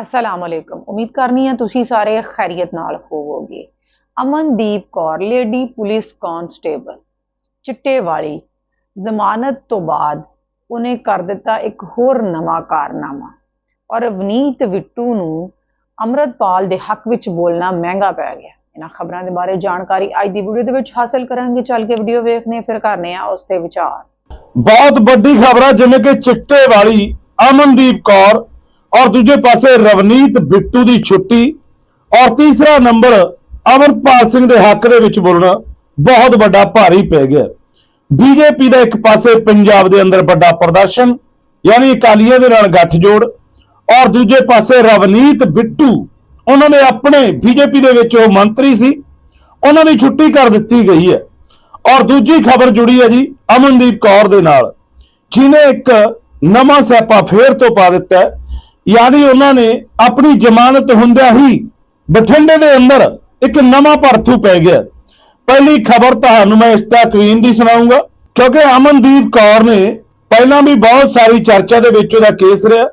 ਅਸਲਾਮ ਅਲੈਕੁਮ ਉਮੀਦ ਕਰਨੀ ਹੈ ਤੁਸੀਂ ਸਾਰੇ ਖੈਰੀਅਤ ਨਾਲ ਹੋਵੋਗੇ Amandeep Kaur lady police constable ਚਿੱਟੇ ਵਾਲੀ ਜ਼ਮਾਨਤ ਤੋਂ ਬਾਅਦ ਉਹਨੇ ਕਰ ਦਿੱਤਾ ਇੱਕ ਹੋਰ ਨਵਾਂ ਕਾਰਨਾਮਾ ਔਰ ਵਨੀਤ ਵਿੱਟੂ ਨੂੰ ਅਮਰਤਪਾਲ ਦੇ ਹੱਕ ਵਿੱਚ ਬੋਲਣਾ ਮਹਿੰਗਾ ਪੈ ਗਿਆ ਇਹਨਾਂ ਖਬਰਾਂ ਦੇ ਬਾਰੇ ਜਾਣਕਾਰੀ ਅੱਜ ਦੀ ਵੀਡੀਓ ਦੇ ਵਿੱਚ ਹਾਸਲ ਕਰਾਂਗੇ ਚੱਲ ਕੇ ਵੀਡੀਓ ਵੇਖਨੇ ਫਿਰ ਕਰਨੇ ਆ ਉਸ ਤੇ ਵਿਚਾਰ ਬਹੁਤ ਵੱਡੀ ਖਬਰ ਹੈ ਜਿਵੇਂ ਕਿ ਚਿੱਟੇ ਵਾਲੀ ਅਮਨਦੀਪ ਕੌਰ ਔਰ ਦੂਜੇ ਪਾਸੇ ਰਵਨੀਤ ਬਿੱਟੂ ਦੀ ਛੁੱਟੀ ਔਰ ਤੀਸਰਾ ਨੰਬਰ ਅਮਰਪਾਲ ਸਿੰਘ ਦੇ ਹੱਕ ਦੇ ਵਿੱਚ ਬੋਲਣਾ ਬਹੁਤ ਵੱਡਾ ਭਾਰੀ ਪੈ ਗਿਆ। ਬੀਜੇਪੀ ਦਾ ਇੱਕ ਪਾਸੇ ਪੰਜਾਬ ਦੇ ਅੰਦਰ ਵੱਡਾ ਪ੍ਰਦਰਸ਼ਨ, ਯਾਨੀ ਅਕਾਲੀਆਂ ਦੇ ਨਾਲ ਗੱਠਜੋੜ ਔਰ ਦੂਜੇ ਪਾਸੇ ਰਵਨੀਤ ਬਿੱਟੂ, ਉਹਨਾਂ ਨੇ ਆਪਣੇ ਬੀਜੇਪੀ ਦੇ ਵਿੱਚ ਉਹ ਮੰਤਰੀ ਸੀ, ਉਹਨਾਂ ਦੀ ਛੁੱਟੀ ਕਰ ਦਿੱਤੀ ਗਈ ਹੈ। ਔਰ ਦੂਜੀ ਖਬਰ ਜੁੜੀ ਹੈ ਜੀ ਅਮਨਦੀਪ ਕੌਰ ਦੇ ਨਾਲ ਜਿਨੇ ਇੱਕ ਨਵਾਂ ਸਿਆਪਾ ਫੇਰ ਤੋਂ ਪਾ ਦਿੱਤਾ ਯਾਨੀ ਉਹਨਾਂ ਨੇ ਆਪਣੀ ਜ਼ਮਾਨਤ ਹੁੰਦਿਆਂ ਹੀ ਬਠਿੰਡੇ ਦੇ ਅੰਦਰ ਇੱਕ ਨਵਾਂ ਭਰਥੂ ਪੈ ਗਿਆ। ਪਹਿਲੀ ਖਬਰ ਤੁਹਾਨੂੰ ਮੈਂ ਇੰਸਟਾ ਕੁਈਨ ਦੀ ਸੁਣਾਉਂਗਾ, ਕਿਉਂਕਿ ਅਮਨਦੀਪ ਕੌਰ ਨੇ ਪਹਿਲਾਂ ਵੀ ਬਹੁਤ ਸਾਰੀ ਚਰਚਾ ਦੇ ਵਿੱਚ ਉਹਦਾ ਕੇਸ ਰਿਹਾ।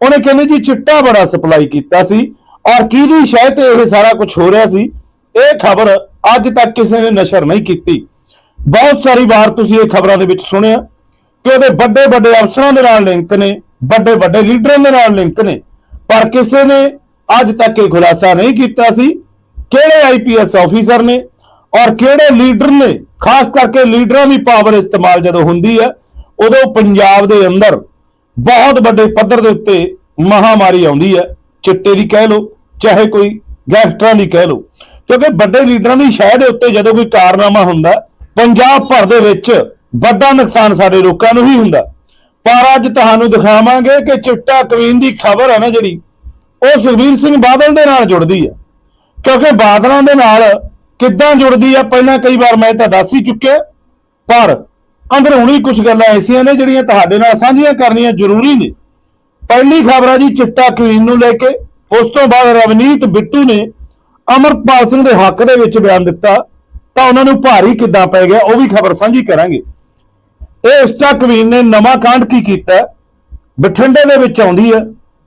ਉਹਨੇ ਕਹਿੰਦੇ ਜੀ ਚਿੱਟਾ ਬੜਾ ਸਪਲਾਈ ਕੀਤਾ ਸੀ ਔਰ ਕਿਹਦੀ ਸ਼ਾਇਦ ਤੇ ਇਹ ਸਾਰਾ ਕੁਝ ਹੋ ਰਿਹਾ ਸੀ, ਇਹ ਖਬਰ ਅੱਜ ਤੱਕ ਕਿਸੇ ਨੇ ਨਸ਼ਰ ਨਹੀਂ ਕੀਤੀ। ਬਹੁਤ ਸਾਰੀ ਵਾਰ ਤੁਸੀਂ ਇਹ ਖਬਰਾਂ ਦੇ ਵਿੱਚ ਸੁਣਿਆ। ਕਿ ਉਹਦੇ ਵੱਡੇ ਵੱਡੇ ਅਫਸਰਾਂ ਦੇ ਨਾਲ ਲਿੰਕ ਨੇ, ਵੱਡੇ ਵੱਡੇ ਲੀਡਰਾਂ ਦੇ ਨਾਲ ਲਿੰਕ ਨੇ। ਪਰ ਕਿਸੇ ਨੇ ਅੱਜ ਤੱਕ ਇਹ ਖੁਲਾਸਾ ਨਹੀਂ ਕੀਤਾ ਸੀ ਕਿਹੜੇ ਆਈਪੀਐਸ ਆਫੀਸਰ ਨੇ ਔਰ ਕਿਹੜੇ ਲੀਡਰ ਨੇ। ਖਾਸ ਕਰਕੇ ਲੀਡਰਾਂ ਦੀ ਪਾਵਰ ਇਸਤੇਮਾਲ ਜਦੋਂ ਹੁੰਦੀ ਹੈ, ਉਦੋਂ ਪੰਜਾਬ ਦੇ ਅੰਦਰ ਬਹੁਤ ਵੱਡੇ ਪੱਧਰ ਦੇ ਉੱਤੇ ਮਹਾਮਾਰੀ ਆਉਂਦੀ ਹੈ। ਚਿੱਟੇ ਦੀ ਕਹਿ ਲਓ, ਚਾਹੇ ਕੋਈ ਗੈਂਗਸਟਰਾਂ ਦੀ ਕਹਿ ਲਓ। ਕਿਉਂਕਿ ਵੱਡੇ ਲੀਡਰਾਂ ਦੀ ਸ਼ਹਿ ਦੇ ਉੱਤੇ ਜਦੋਂ ਕੋਈ ਕਾਰਨਾਮਾ ਹੁੰਦਾ, ਪੰਜਾਬ ਭਰ ਦੇ ਵਿੱਚ ਵੱਡਾ ਨੁਕਸਾਨ ਸਾਡੇ ਲੋਕਾਂ ਨੂੰ ਹੀ ਹੁੰਦਾ। ਪਰ ਅੱਜ ਤੁਹਾਨੂੰ ਦਿਖਾਵਾਂਗੇ ਕਿ ਚਿੱਟਾ ਕਵੀਨ ਦੀ ਖਬਰ ਹੈ ਨਾ ਜਿਹੜੀ, ਉਹ ਸੁਖਬੀਰ ਸਿੰਘ ਬਾਦਲ ਦੇ ਨਾਲ ਜੁੜਦੀ ਹੈ। ਕਿਉਂਕਿ ਬਾਦਲਾਂ ਦੇ ਨਾਲ ਕਿੱਦਾਂ ਜੁੜਦੀ ਆ, ਪਹਿਲਾਂ ਕਈ ਵਾਰ ਮੈਂ ਤਾਂ ਦੱਸ ਹੀ ਚੁੱਕਿਆ, ਪਰ ਅੰਦਰੂਨੀ ਕੁਝ ਗੱਲਾਂ ਐਸੀਆਂ ਨੇ ਜਿਹੜੀਆਂ ਤੁਹਾਡੇ ਨਾਲ ਸਾਂਝੀਆਂ ਕਰਨੀਆਂ ਜ਼ਰੂਰੀ ਨੇ। ਪਹਿਲੀ ਖਬਰ ਆ ਜੀ ਚਿੱਟਾ ਕਵੀਨ ਨੂੰ ਲੈ ਕੇ। ਉਸ ਤੋਂ ਬਾਅਦ ਰਵਨੀਤ ਬਿੱਟੂ ਨੇ ਅਮਰਪਾਲ ਸਿੰਘ ਦੇ ਹੱਕ ਦੇ ਵਿੱਚ ਬਿਆਨ ਦਿੱਤਾ। ਤਾਂ ਉਹਨਾਂ ਨੂੰ ਭਾਰੀ ਕਿੱਦਾਂ ਪੈ ਗਿਆ, ਉਹ ਵੀ ਖਬਰ ਸਾਂਝੀ ਕਰਾਂਗੇ। ਇਹ ਇੰਸਟਾ ਕੁਈਨ ਨੇ ਨਵਾਂ ਕਾਂਡ ਕੀ ਕੀਤਾ? ਬਠਿੰਡੇ ਦੇ ਵਿੱਚ ਆਉਂਦੀ ਹੈ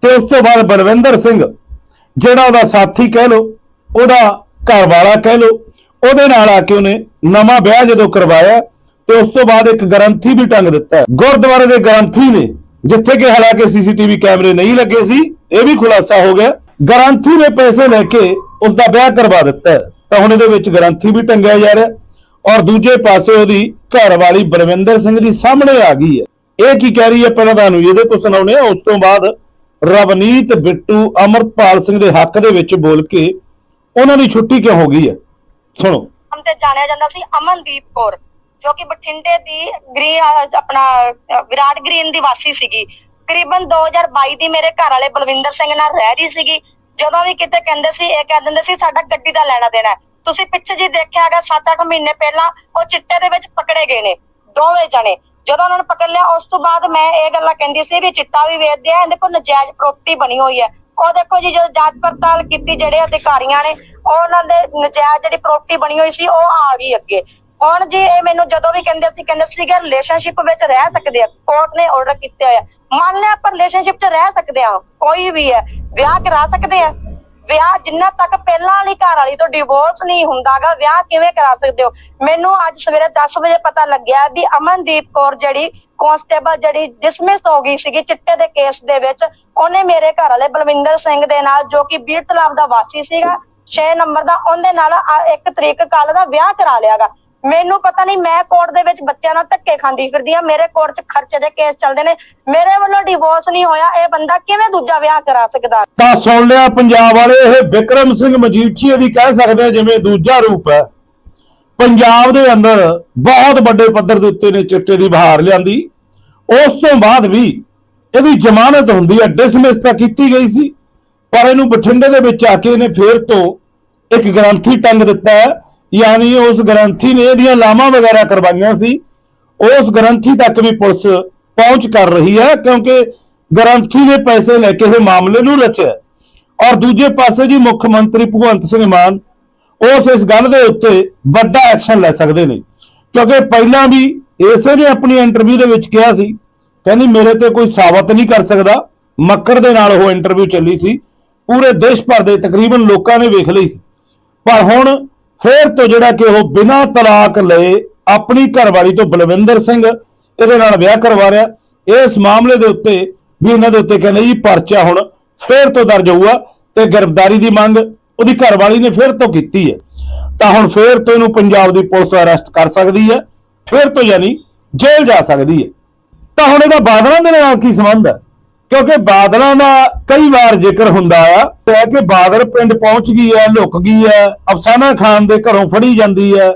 ਤੇ ਉਸ ਤੋਂ ਬਾਅਦ ਬਲਵਿੰਦਰ ਸਿੰਘ, ਜਿਹੜਾ ਉਹਦਾ ਸਾਥੀ ਕਹਿ ਲੋ ਉਹਦਾ ਘਰ ਵਾਲਾ ਕਹਿ ਲੋ ਉਹਦੇ ਨਾਲ ਆ ਕੇ ਉਹਨੇ ਨਵਾਂ ਵਿਆਹ ਜਦੋਂ ਕਰਵਾਇਆ, ਤੇ ਉਸ ਤੋਂ ਬਾਅਦ ਇੱਕ ਗ੍ਰੰਥੀ ਵੀ ਟੰਗ ਦਿੱਤਾ ਗੁਰਦੁਆਰੇ ਦੇ ਗ੍ਰੰਥੀ ਨੇ, ਜਿੱਥੇ ਕਿ ਹਾਲਾਂਕਿ ਸੀਸੀਟੀਵੀ ਕੈਮਰੇ ਨਹੀਂ ਲੱਗੇ ਸੀ, ਇਹ ਵੀ ਖੁਲਾਸਾ ਹੋ ਗਿਆ। ਗ੍ਰੰਥੀ ਨੇ ਪੈਸੇ ਲੈ ਕੇ ਉਸ ਦਾ ਵਿਆਹ ਕਰਵਾ ਦਿੱਤਾ ਹੈ। ਤਾਂ ਹੁਣ ਇਹਦੇ ਵਿੱਚ ਗ੍ਰੰਥੀ ਵੀ ਟੰਗਿਆ ਜਾ ਰਿਹਾ ਔਰ ਦੂਜੇ ਪਾਸੇ ਉਹਦੀ ਘਰ ਵਾਲੀ ਬਲਵਿੰਦਰ ਸਿੰਘ ਦੀ ਸਾਹਮਣੇ ਆ ਗਈ ਹੈ। ਇਹ ਕੀ ਕਹਿ ਰਹੀ ਹੈ ਪਹਿਲਾਂ ਤੁਹਾਨੂੰ ਇਹਦੇ ਤੋਂ ਸੁਣਾਉਣੇ ਆ ਉਸ ਤੋਂ ਬਾਅਦ ਰਵਨੀਤ, ਬਿੱਟੂ, ਅਮਰਪਾਲ ਸਿੰਘ ਦੇ ਹੱਕ ਦੇ ਵਿੱਚ ਬੋਲ ਕੇ ਉਹਨਾਂ ਦੀ ਛੁੱਟੀ ਕਿਉਂ ਹੋ ਗਈ ਹੈ? ਸੁਣੋ। ਨਾਮ ਤੇ ਜਾਣਿਆ ਜਾਂਦਾ ਸੀ ਅਮਨਦੀਪ ਕੌਰ, ਜੋ ਕਿ ਬਠਿੰਡੇ ਦੀ ਗ੍ਰੀ ਆਪਣਾ ਵਿਰਾਟ ਗ੍ਰੀਨ ਦੀ ਵਾਸੀ ਸੀਗੀ। ਕਰੀਬਨ 2022 ਦੀ ਮੇਰੇ ਘਰ ਵਾਲੇ ਬਲਵਿੰਦਰ ਸਿੰਘ ਨਾਲ ਰਹਿ ਰਹੀ ਸੀਗੀ। ਜਦੋਂ ਵੀ ਕਿਤੇ ਕਹਿੰਦੇ ਸੀ, ਇਹ ਕਹਿ ਦਿੰਦੇ ਸੀ, ਸਾਡਾ ਗੱਡੀ ਦਾ ਲੈਣਾ ਦੇਣਾ ਤੁਸੀਂ ਪਿੱਛੇ ਜੀ ਦੇਖਿਆ ਹੈਗਾ 7-8 ਮਹੀਨੇ ਪਹਿਲਾਂ ਉਹ ਚਿੱਟੇ ਦੇ ਵਿੱਚ ਪਕੜੇ ਗਏ ਨੇ, ਦੋਵੇਂ ਜਣੇ। ਜਦੋਂ ਉਹਨਾਂ ਨੂੰ ਪਕੜ ਲਿਆ, ਉਸ ਤੋਂ ਬਾਅਦ ਮੈਂ ਇਹ ਗੱਲਾਂ ਕਹਿੰਦੀ ਸੀ ਵੀ ਚਿੱਟਾ ਵੀ ਵੇਚਦੇ ਆ, ਇਹਦੇ ਕੋਲ ਨਜਾਇਜ਼ ਪ੍ਰਾਪਰਟੀ ਬਣੀ ਹੋਈ ਹੈ। ਉਹ ਦੇਖੋ ਜੀ ਜਦੋਂ ਜਾਂਚ ਪੜਤਾਲ ਕੀਤੀ ਜਿਹੜੇ ਅਧਿਕਾਰੀਆਂ ਨੇ ਉਹਨਾਂ ਦੇ ਨਜਾਇਜ਼ ਜਿਹੜੀ ਪ੍ਰਾਪਰਟੀ ਬਣੀ ਹੋਈ ਸੀ, ਉਹ ਆ ਗਈ ਅੱਗੇ। ਹੁਣ ਜੀ ਇਹ ਮੈਨੂੰ ਜਦੋਂ ਵੀ ਕਹਿੰਦੇ ਸੀ ਕਹਿੰਦੇ ਸੀ ਕਿ ਰਿਲੇਸ਼ਨਸ਼ਿਪ ਵਿੱਚ ਰਹਿ ਸਕਦੇ ਆ ਕੋਰਟ ਨੇ ਆਰਡਰ ਕੀਤੇ ਹੋਇਆ ਮੰਨ ਲਿਆ ਪਰ ਰਿਲੇਸ਼ਨਸ਼ਿਪ 'ਚ ਰਹਿ ਸਕਦੇ ਆ, ਕੋਈ ਵੀ ਹੈ, ਵਿਆਹ ਕਰਾ ਸਕਦੇ ਆ। ਵਿਆਹ ਜਿੰਨਾ ਤੱਕ ਪਹਿਲਾਂ ਵਾਲੀ ਘਰ ਵਾਲੀ ਤੋਂ ਡਿਵੋਰਸ ਨਹੀਂ ਹੁੰਦਾਗਾ, ਵਿਆਹ ਕਿਵੇਂ ਕਰਾ ਸਕਦੇ ਹੋ? ਮੈਨੂੰ ਅੱਜ ਸਵੇਰੇ 10 ਵਜੇ ਪਤਾ ਲੱਗਿਆ ਵੀ ਅਮਨਦੀਪ ਕੌਰ ਜਿਹੜੀ ਕਾਂਸਟੇਬਲ ਜਿਹੜੀ ਡਿਸਮਿਸ ਹੋ ਗਈ ਸੀਗੀ ਚਿੱਟੇ ਦੇ ਕੇਸ ਦੇ ਵਿੱਚ, ਉਹਨੇ ਮੇਰੇ ਘਰ ਵਾਲੇ ਬਲਵਿੰਦਰ ਸਿੰਘ ਦੇ ਨਾਲ ਜੋ ਕਿ ਬੀਰ ਤਲਾਬ ਦਾ ਵਾਸੀ ਸੀਗਾ 6 ਨੰਬਰ ਦਾ, ਉਹਦੇ ਨਾਲ ਇੱਕ ਤਰੀਕ ਕੱਲ ਦਾ ਵਿਆਹ ਕਰਾ ਲਿਆਗਾ। ਮੈਨੂੰ ਪਤਾ ਨਹੀਂ, ਮੈਂ ਕੋਰਟ ਦੇ ਵਿੱਚ ਬੱਚਿਆਂ ਨਾਲ ਧੱਕੇ ਖਾਂਦੀ ਫਿਰਦੀ ਆ ਮੇਰੇ ਕੋਰਟ 'ਚ ਖਰਚੇ ਦੇ ਕੇਸ ਚੱਲਦੇ ਨੇ। ਮੇਰੇ ਵੱਲੋਂ ਡਿਵੋਰਸ ਨਹੀਂ ਹੋਇਆ, ਇਹ ਬੰਦਾ ਕਿਵੇਂ ਦੂਜਾ ਵਿਆਹ ਕਰਾ ਸਕਦਾ? ਤਾਂ ਸੁਣ ਲਿਆ ਪੰਜਾਬ ਵਾਲੇ, ਇਹ ਵਿਕਰਮ ਸਿੰਘ ਮਜੀਠੀਆ ਦੀ ਕਹਿ ਸਕਦੇ ਜਿਵੇਂ ਦੂਜਾ ਰੂਪ ਹੈ। ਪੰਜਾਬ ਦੇ ਅੰਦਰ ਬਹੁਤ ਵੱਡੇ ਪੱਧਰ ਦੇ ਉੱਤੇ ਨੇ ਚਿੱਟੇ ਦੀ ਬਹਾਰ ਲਿਆਂਦੀ। ਉਸ ਤੋਂ ਬਾਅਦ ਵੀ ਇਹਦੀ ਜ਼ਮਾਨਤ ਹੁੰਦੀ ਹੈ ਡਿਸਮਿਸ ਤਾਂ ਕੀਤੀ ਗਈ ਸੀ, ਪਰ ਇਹਨੂੰ ਬਠਿੰਡੇ ਦੇ ਵਿੱਚ ਆ ਕੇ ਇਹਨੇ ਫੇਰ ਤੋਂ ਇੱਕ ਗ੍ਰੰਥੀ ਟੰਗ ਦਿੱਤਾ ਹੈ। ਯਾਨੀ ਉਸ ਗ੍ਰੰਥੀ ਨੇ ਇਹਦੀਆਂ ਲਾਵਾਂ ਵਗੈਰਾ ਕਰਵਾਈਆਂ ਸੀ, ਉਸ ਗ੍ਰੰਥੀ ਤੱਕ ਵੀ ਪੁਲਿਸ ਪਹੁੰਚ ਕਰ ਰਹੀ ਹੈ, ਕਿਉਂਕਿ ਗ੍ਰੰਥੀ ਨੇ ਪੈਸੇ ਲੈ ਕੇ ਇਹ ਮਾਮਲੇ ਨੂੰ ਰਚਿਆ ਔਰ ਦੂਜੇ ਪਾਸੇ ਜੀ ਮੁੱਖ ਮੰਤਰੀ ਭਗਵੰਤ ਸਿੰਘ ਮਾਨ, ਉਸ ਇਸ ਗੱਲ ਦੇ ਉੱਤੇ ਵੱਡਾ ਐਕਸ਼ਨ ਲੈ ਸਕਦੇ ਨੇ। ਕਿਉਂਕਿ ਪਹਿਲਾਂ ਵੀ ਇਸੇ ਨੇ ਆਪਣੀ ਇੰਟਰਵਿਊ ਦੇ ਵਿੱਚ ਕਿਹਾ ਸੀ, ਕਹਿੰਦੀ ਮੇਰੇ ਤੇ ਕੋਈ ਸਾਬਤ ਨਹੀਂ ਕਰ ਸਕਦਾ। ਮੱਕੜ ਦੇ ਨਾਲ ਉਹ ਇੰਟਰਵਿਊ ਚੱਲੀ ਸੀ। ਪੂਰੇ ਦੇਸ਼ ਭਰ ਦੇ ਤਕਰੀਬਨ ਲੋਕਾਂ ਨੇ ਵੇਖ ਲਈ ਸੀ। ਪਰ ਹੁਣ ਫਿਰ ਤੋਂ ਜਿਹੜਾ ਕਿ ਉਹ ਬਿਨਾਂ ਤਲਾਕ ਲਏ ਆਪਣੀ ਘਰਵਾਲੀ ਤੋਂ ਬਲਵਿੰਦਰ ਸਿੰਘ ਇਹਦੇ ਨਾਲ ਵਿਆਹ ਕਰਵਾ ਰਿਹਾ। ਇਸ ਮਾਮਲੇ ਦੇ ਉੱਤੇ ਵੀ ਇਹਨਾਂ ਦੇ ਉੱਤੇ ਕਹਿੰਦੇ ਜੀ ਪਰਚਾ ਹੁਣ ਫਿਰ ਤੋਂ ਦਰਜ ਹੋਊਗਾ ਤੇ ਗ੍ਰਿਫਤਾਰੀ ਦੀ ਮੰਗ ਉਹਦੀ ਘਰਵਾਲੀ ਨੇ ਫਿਰ ਤੋਂ ਕੀਤੀ ਹੈ। ਤਾਂ ਹੁਣ ਫਿਰ ਤੋਂ ਇਹਨੂੰ ਪੰਜਾਬ ਦੀ ਪੁਲਿਸ ਅਰੈਸਟ ਕਰ ਸਕਦੀ ਹੈ। ਫਿਰ ਤੋਂ ਯਾਨੀ ਜੇਲ੍ਹ ਜਾ ਸਕਦੀ ਹੈ। ਤਾਂ ਹੁਣ ਇਹਦਾ ਬਾਦਲਾਂ ਦੇ ਨਾਲ ਕੀ ਸੰਬੰਧ ਹੈ? ਕਿਉਂਕਿ ਬਾਦਲਾਂ ਦਾ ਕਈ ਵਾਰ ਜ਼ਿਕਰ ਹੁੰਦਾ ਆ, ਤੇ ਕਿ ਬਾਦਲ ਪਿੰਡ ਪਹੁੰਚ ਗਈ ਹੈ, ਲੁਕ ਗਈ ਹੈ, ਅਫਸਾਨਾ ਖਾਨ ਦੇ ਘਰੋਂ ਫੜੀ ਜਾਂਦੀ ਹੈ,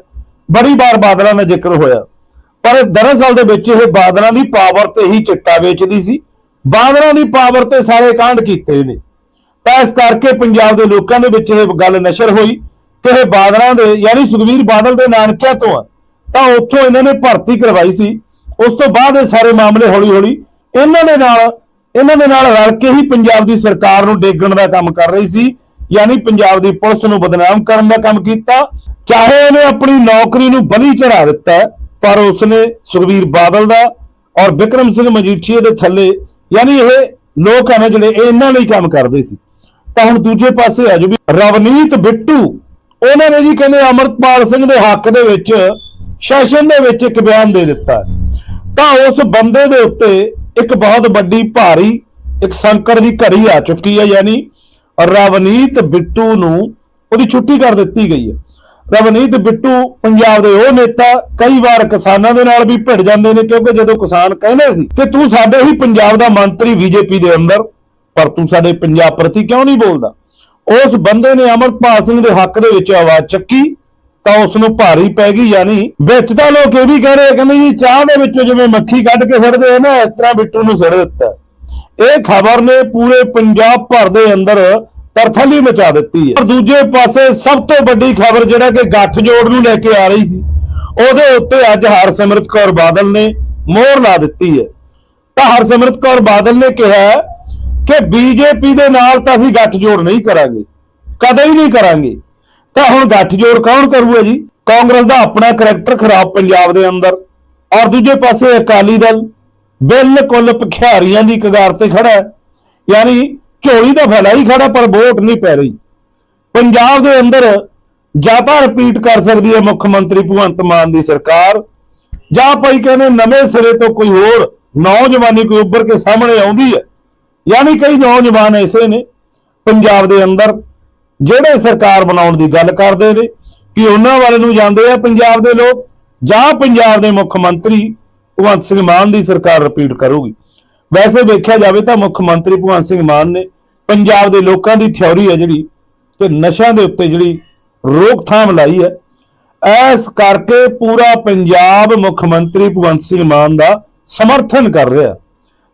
ਬੜੀ ਵਾਰ ਬਾਦਲਾਂ ਦਾ ਜ਼ਿਕਰ ਹੋਇਆ। ਪਰ ਦਰਅਸਲ ਦੇ ਵਿੱਚ ਇਹ ਬਾਦਲਾਂ ਦੀ ਪਾਵਰ ਤੇ ਹੀ ਚਿੱਟਾ ਵੇਚਦੀ ਸੀ। ਬਾਦਲਾਂ ਦੀ ਪਾਵਰ ਤੇ ਸਾਰੇ ਕਾਂਡ ਕੀਤੇ ਨੇ। ਤਾਂ ਇਸ ਕਰਕੇ ਪੰਜਾਬ ਦੇ ਲੋਕਾਂ ਦੇ ਵਿੱਚ ਇਹ ਗੱਲ ਨਸ਼ਰ ਹੋਈ ਕਿ ਇਹ ਬਾਦਲਾਂ ਦੇ, ਯਾਨੀ ਸੁਖਵੀਰ ਬਾਦਲ ਦੇ ਨਾਨਕਿਆਂ ਤੋਂ ਆ। ਤਾਂ ਉੱਥੋਂ ਇਹਨਾਂ ਨੇ ਭਰਤੀ ਕਰਵਾਈ ਸੀ। ਉਸ ਤੋਂ ਬਾਅਦ ਇਹ ਸਾਰੇ ਮਾਮਲੇ ਹੌਲੀ ਹੌਲੀ ਇਹਨਾਂ ਦੇ ਨਾਲ ਇਹਨਾਂ ਦੇ ਨਾਲ ਰਲ ਕੇ ਹੀ ਪੰਜਾਬ ਦੀ ਸਰਕਾਰ ਨੂੰ ਡੇਗਣ ਦਾ ਕੰਮ ਕਰ ਰਹੀ ਸੀ, ਯਾਨੀ ਪੰਜਾਬ ਦੀ ਪੁਲਿਸ ਨੂੰ ਬਦਨਾਮ ਕਰਨ ਦਾ ਕੰਮ ਕੀਤਾ। ਚਾਹੇ ਉਹਨੇ ਆਪਣੀ ਨੌਕਰੀ ਨੂੰ ਬਲੀ ਚੜਾ ਦਿੱਤਾ, ਪਰ ਉਸਨੇ ਸੁਖਵੀਰ ਬਾਦਲ ਦਾ ਔਰ ਵਿਕਰਮ ਸਿੰਘ ਮਜੀਠੀਆ ਦੇ ਥੱਲੇ, ਯਾਨੀ ਇਹ ਲੋਕ ਹਨ ਜਿਹੜੇ ਇਹ ਇਹਨਾਂ ਲਈ ਕੰਮ ਕਰਦੇ ਸੀ। ਤਾਂ ਹੁਣ ਦੂਜੇ ਪਾਸੇ ਆ ਜੋ ਵੀ ਰਵਨੀਤ ਬਿੱਟੂ, ਉਹਨਾਂ ਨੇ ਜੀ ਕਹਿੰਦੇ ਅਮਰਪਾਲ ਸਿੰਘ ਦੇ ਹੱਕ ਦੇ ਵਿੱਚ, ਸੈਸ਼ਨ ਦੇ ਵਿੱਚ ਇੱਕ ਬਿਆਨ ਦੇ ਦਿੱਤਾ। ਤਾਂ ਉਸ ਬੰਦੇ ਦੇ ਉੱਤੇ ਇੱਕ ਬਹੁਤ ਵੱਡੀ ਭਾਰੀ, ਇੱਕ ਸੰਕਟ ਦੀ ਘੜੀ ਆ ਚੁੱਕੀ ਹੈ ਯਾਨੀ ਰਵਨੀਤ ਬਿੱਟੂ ਨੂੰ ਉਹਦੀ ਛੁੱਟੀ ਕਰ ਦਿੱਤੀ ਗਈ ਹੈ। ਰਵਨੀਤ ਬਿੱਟੂ ਪੰਜਾਬ ਦੇ ਉਹ ਨੇਤਾ, ਕਈ ਵਾਰ ਕਿਸਾਨਾਂ ਦੇ ਨਾਲ ਵੀ ਭਿੜ ਜਾਂਦੇ ਨੇ ਕਿਉਂਕਿ ਜਦੋਂ ਕਿਸਾਨ ਕਹਿੰਦੇ ਸੀ ਕਿ ਤੂੰ ਸਾਡੇ ਹੀ ਪੰਜਾਬ ਦਾ ਮੰਤਰੀ ਬੀਜੇਪੀ ਦੇ ਅੰਦਰ, ਪਰ ਤੂੰ ਸਾਡੇ ਪੰਜਾਬ ਪ੍ਰਤੀ ਕਿਉਂ ਨਹੀਂ ਬੋਲਦਾ? ਉਸ ਬੰਦੇ ਨੇ ਅਮਰਪਾਲ ਸਿੰਘ ਦੇ ਹੱਕ ਦੇ ਵਿੱਚ ਆਵਾਜ਼ ਚੱਕੀ। ਤਾਂ ਉਸ ਨੂੰ ਭਾਰੀ ਪੈ ਗਈ, ਯਾਨੀ ਵਿੱਚ ਤਾਂ ਲੋਕ ਇਹ ਵੀ ਕਹਿ ਰਹੇ ਕਹਿੰਦੇ ਜੀ ਚਾਹ ਦੇ ਵਿੱਚੋਂ ਜਿਵੇਂ ਮੱਖੀ ਕੱਢ ਕੇ ਸੜਦੇ ਆ ਨਾ, ਇਸ ਤਰ੍ਹਾਂ ਬਿੱਟੂ ਨੂੰ ਸੜ ਦਿੱਤਾ। ਇਹ ਖਬਰ ਨੇ ਪੂਰੇ ਪੰਜਾਬ ਭਰ ਦੇ ਅੰਦਰ ਤਰਥਲੀ ਮਚਾ ਦਿੱਤੀ ਹੈ। ਪਰ ਦੂਜੇ ਪਾਸੇ ਸਭ ਤੋਂ ਵੱਡੀ ਖਬਰ ਜਿਹੜਾ ਕਿ ਗੱਠ ਜੋੜ ਨੂੰ ਲੈ ਕੇ ਆ ਰਹੀ ਸੀ, ਉਹਦੇ ਉੱਤੇ ਅੱਜ ਹਰਸਿਮਰਤ ਕੌਰ ਬਾਦਲ ਨੇ ਮੋਹਰ ਲਾ ਦਿੱਤੀ ਹੈ। ਤਾਂ ਹਰਸਿਮਰਤ ਕੌਰ ਬਾਦਲ ਨੇ ਕਿਹਾ ਹੈ ਕਿ ਬੀਜੇਪੀ ਦੇ ਨਾਲ ਤਾਂ ਅਸੀਂ ਗੱਠ ਜੋੜ ਨਹੀਂ ਕਰਾਂਗੇ, ਕਦੇ ਹੀ ਨਹੀਂ ਕਰਾਂਗੇ। ਤਾਂ ਹੁਣ ਗੱਠਜੋੜ ਕੌਣ ਕਰੂਗਾ ਜੀ? ਕਾਂਗਰਸ ਦਾ ਆਪਣਾ ਕਰੈਕਟਰ ਖਰਾਬ ਪੰਜਾਬ ਦੇ ਅੰਦਰ। ਔਰ ਦੂਜੇ ਪਾਸੇ ਅਕਾਲੀ ਦਲ ਬਿਲਕੁਲ ਭਖਿਆਰੀਆਂ ਦੀ ਕਗਾਰ ਤੇ ਖੜਾ ਹੈ। ਯਾਨੀ ਝੋਲੀ ਦਾ ਫੈਲਾ ਹੀ ਖੜਾ, ਪਰ ਵੋਟ ਨਹੀਂ ਪੈ ਰਹੀ। ਪੰਜਾਬ ਦੇ ਅੰਦਰ ਜਾਂ ਤਾਂ ਰਿਪੀਟ ਕਰ ਸਕਦੀ ਹੈ ਮੁੱਖ ਮੰਤਰੀ ਭਗਵੰਤ ਮਾਨ ਦੀ ਸਰਕਾਰ, ਜਾਂ ਭਾਈ ਕਹਿੰਦੇ ਨਵੇਂ ਸਿਰੇ ਤੋਂ ਕੋਈ ਹੋਰ ਨੌਜਵਾਨੀ ਕੋਈ ਉੱਭਰ ਕੇ ਸਾਹਮਣੇ ਆਉਂਦੀ ਹੈ। ਯਾਨੀ ਕਈ ਨੌਜਵਾਨ ਐਸੇ ਨੇ ਪੰਜਾਬ ਦੇ ਅੰਦਰ ਜਿਹੜੇ ਸਰਕਾਰ ਬਣਾਉਣ ਦੀ ਗੱਲ ਕਰਦੇ ਨੇ, ਕਿ ਉਹਨਾਂ ਵਾਲੇ ਨੂੰ ਜਾਂਦੇ ਆ ਪੰਜਾਬ ਦੇ ਲੋਕ, ਜਾਂ ਪੰਜਾਬ ਦੇ ਮੁੱਖ ਮੰਤਰੀ ਭਗਵੰਤ ਸਿੰਘ ਮਾਨ ਦੀ ਸਰਕਾਰ ਰਿਪੀਟ ਕਰੂਗੀ। ਵੈਸੇ ਵੇਖਿਆ ਜਾਵੇ ਤਾਂ ਮੁੱਖ ਮੰਤਰੀ ਭਗਵੰਤ ਸਿੰਘ ਮਾਨ ਨੇ ਪੰਜਾਬ ਦੇ ਲੋਕਾਂ ਦੀ ਥਿਉਰੀ ਹੈ ਜਿਹੜੀ ਕਿ ਨਸ਼ਿਆਂ ਦੇ ਉੱਤੇ ਜਿਹੜੀ ਰੋਕਥਾਮ ਲਾਈ ਹੈ। ਐਸ ਕਰਕੇ ਪੂਰਾ ਪੰਜਾਬ ਮੁੱਖ ਮੰਤਰੀ ਭਗਵੰਤ ਸਿੰਘ ਮਾਨ ਦਾ ਸਮਰਥਨ ਕਰ ਰਿਹਾ।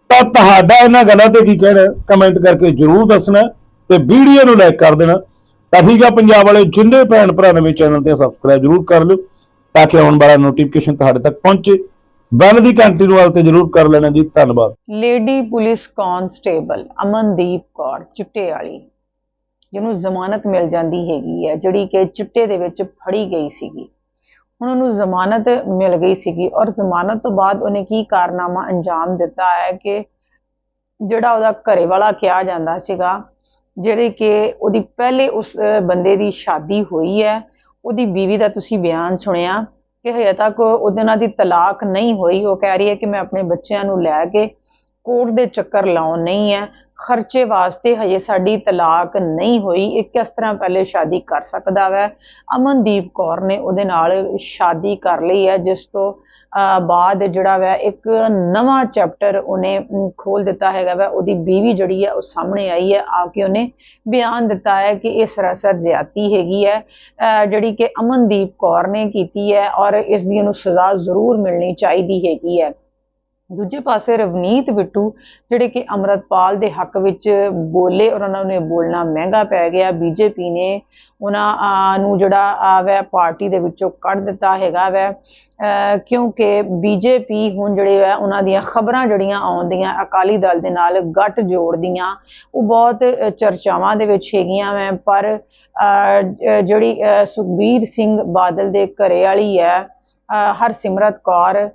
ਤਾਂ ਤੁਹਾਡਾ ਇਹਨਾਂ ਗੱਲਾਂ ਤੇ ਕੀ ਕਹਿਣਾ ਕਮੈਂਟ ਕਰਕੇ ਜਰੂਰ ਦੱਸਣਾ ਤੇ ਵੀਡੀਓ ਨੂੰ ਲਾਈਕ ਕਰ ਦੇਣਾ। ਤਾਂ ਠੀਕ ਆ, ਪੰਜਾਬ ਵਾਲੇ ਜਿੰਨੇ ਭੈਣ ਭਰਾ ਨਵੇਂ ਚੈਨਲ ਤੇ ਸਬਸਕ੍ਰਾਈਬ ਜਰੂਰ ਕਰ ਲਿਓ ਤਾਂ ਕਿ ਆਉਣ ਵਾਲਾ ਨੋਟੀਫਿਕੇਸ਼ਨ ਤੁਹਾਡੇ ਤੱਕ ਪਹੁੰਚੇ। ਬੈਲ ਦੀ ਘੰਟੀ ਨੂੰ ਵਾਲ ਤੇ ਜਰੂਰ ਕਰ ਲੈਣਾ ਜੀ, ਧੰਨਵਾਦ। Lady police constable Amandeep Kaur, ਚਿੱਟੇ ਵਾਲੀ, ਜਿਹਨੂੰ ਜ਼ਮਾਨਤ ਮਿਲ ਜਾਂਦੀ ਹੈਗੀ ਹੈ, ਜਿਹੜੀ ਕਿ ਚਿੱਟੇ ਦੇ ਵਿੱਚ ਫੜੀ ਗਈ ਸੀਗੀ। ਹੁਣ ਉਹਨੂੰ ਜ਼ਮਾਨਤ ਮਿਲ ਗਈ ਸੀਗੀ ਔਰ ਜ਼ਮਾਨਤ ਤੋਂ ਬਾਅਦ ਉਹਨੇ ਕੀ ਕਾਰਨਾਮਾ ਅੰਜਾਮ ਦਿੱਤਾ ਹੈ ਕਿ ਜਿਹੜਾ ਉਹਦਾ ਘਰੇ ਵਾਲਾ ਕਿਹਾ ਜਾਂਦਾ ਸੀਗਾ ਜਿਹੜੇ ਕਿ ਉਹਦੀ ਪਹਿਲੇ ਉਸ ਬੰਦੇ ਦੀ ਸ਼ਾਦੀ ਹੋਈ ਹੈ, ਉਹਦੀ ਬੀਵੀ ਦਾ ਤੁਸੀਂ ਬਿਆਨ ਸੁਣਿਆ ਕਿ ਹਜੇ ਤੱਕ ਉਹਦੇ ਨਾਲ ਦੀ ਤਲਾਕ ਨਹੀਂ ਹੋਈ, ਉਹ ਕਹਿ ਰਹੀ ਹੈ ਕਿ ਮੈਂ ਆਪਣੇ ਬੱਚਿਆਂ ਨੂੰ ਲੈ ਕੇ ਕੋਰਟ ਦੇ ਚੱਕਰ ਲਾਉਣ ਨਹੀਂ ਹੈ ਖਰਚੇ ਵਾਸਤੇ ਹਜੇ ਸਾਡੀ ਤਲਾਕ ਨਹੀਂ ਹੋਈ। ਇਹ ਕਿਸ ਤਰ੍ਹਾਂ ਪਹਿਲੇ ਸ਼ਾਦੀ ਕਰ ਸਕਦਾ ਵੈ? ਅਮਨਦੀਪ ਕੌਰ ਨੇ ਉਹਦੇ ਨਾਲ ਸ਼ਾਦੀ ਕਰ ਲਈ ਹੈ ਜਿਸ ਤੋਂ ਬਾਅਦ ਜਿਹੜਾ ਵੈ ਇੱਕ ਨਵਾਂ ਚੈਪਟਰ ਉਹਨੇ ਅਮ, ਖੋਲ ਦਿੱਤਾ ਹੈਗਾ ਵੈ। ਉਹਦੀ ਬੀਵੀ ਜਿਹੜੀ ਹੈ ਉਹ ਸਾਹਮਣੇ ਆਈ ਹੈ ਆ ਕੇ ਉਹਨੇ ਬਿਆਨ ਦਿੱਤਾ ਹੈ ਕਿ ਇਹ ਸਰਾਸਰ ਜ਼ਿਆਤੀ ਹੈਗੀ ਹੈ। ਜਿਹੜੀ ਕਿ ਅਮਨਦੀਪ ਕੌਰ ਨੇ ਕੀਤੀ ਹੈ ਔਰ ਇਸ ਦੀ ਉਹਨੂੰ ਸਜ਼ਾ ਜ਼ਰੂਰ ਮਿਲਣੀ ਚਾਹੀਦੀ ਹੈਗੀ ਹੈ। ਦੂਜੇ ਪਾਸੇ ਰਵਨੀਤ ਬਿੱਟੂ ਜਿਹੜੇ ਕਿ ਅਮਰਤਪਾਲ ਦੇ ਹੱਕ ਵਿੱਚ ਬੋਲੇ ਔਰ ਉਹਨਾਂ ਨੇ ਬੋਲਣਾ ਮਹਿੰਗਾ ਪੈ ਗਿਆ। ਬੀਜੇਪੀ ਨੇ ਉਹਨਾਂ ਨੂੰ ਜਿਹੜਾ ਆ ਵੈ ਪਾਰਟੀ ਦੇ ਵਿੱਚੋਂ ਕੱਢ ਦਿੱਤਾ ਹੈਗਾ ਵੈ। ਅਹ, ਕਿਉਂਕਿ ਬੀਜੇਪੀ ਹੁਣ ਜਿਹੜੇ ਵੈ ਉਹਨਾਂ ਦੀਆਂ ਖਬਰਾਂ ਜਿਹੜੀਆਂ ਆਉਂਦੀਆਂ ਅਕਾਲੀ ਦਲ ਦੇ ਨਾਲ ਗੱਠ ਜੋੜਦੀਆਂ ਉਹ ਬਹੁਤ ਚਰਚਾਵਾਂ ਦੇ ਵਿੱਚ ਹੈਗੀਆਂ ਵੈ। ਪਰ ਜਿਹੜੀ ਸੁਖਬੀਰ ਸਿੰਘ ਬਾਦਲ ਦੇ ਘਰੇ ਵਾਲੀ ਹੈ ਹਰਸਿਮਰਤ ਕੌਰ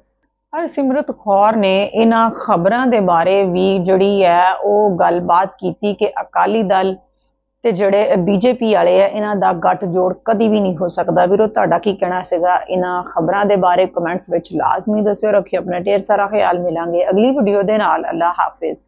ਹਰਸਿਮਰਤ ਕੌਰ ਨੇ ਇਹਨਾਂ ਖਬਰਾਂ ਦੇ ਬਾਰੇ ਵੀ ਜਿਹੜੀ ਹੈ ਉਹ ਗੱਲਬਾਤ ਕੀਤੀ ਕਿ ਅਕਾਲੀ ਦਲ ਤੇ ਜਿਹੜੇ ਬੀਜੇਪੀ ਵਾਲੇ ਆ, ਇਹਨਾਂ ਦਾ ਗੱਠ ਜੋੜ ਕਦੀ ਵੀ ਨਹੀਂ ਹੋ ਸਕਦਾ। ਵੀਰੋ, ਤੁਹਾਡਾ ਕੀ ਕਹਿਣਾ ਸੀਗਾ? ਇਹਨਾਂ ਖਬਰਾਂ ਦੇ ਬਾਰੇ ਕਮੈਂਟਸ ਵਿੱਚ ਲਾਜ਼ਮੀ ਦੱਸਿਓ, ਰੱਖਿਓ ਆਪਣਾ ਢੇਰ ਸਾਰਾ ਖਿਆਲ। ਮਿਲਾਂਗੇ ਅਗਲੀ ਵੀਡੀਓ ਦੇ ਨਾਲ। ਅੱਲਾ ਹਾਫਿਜ਼।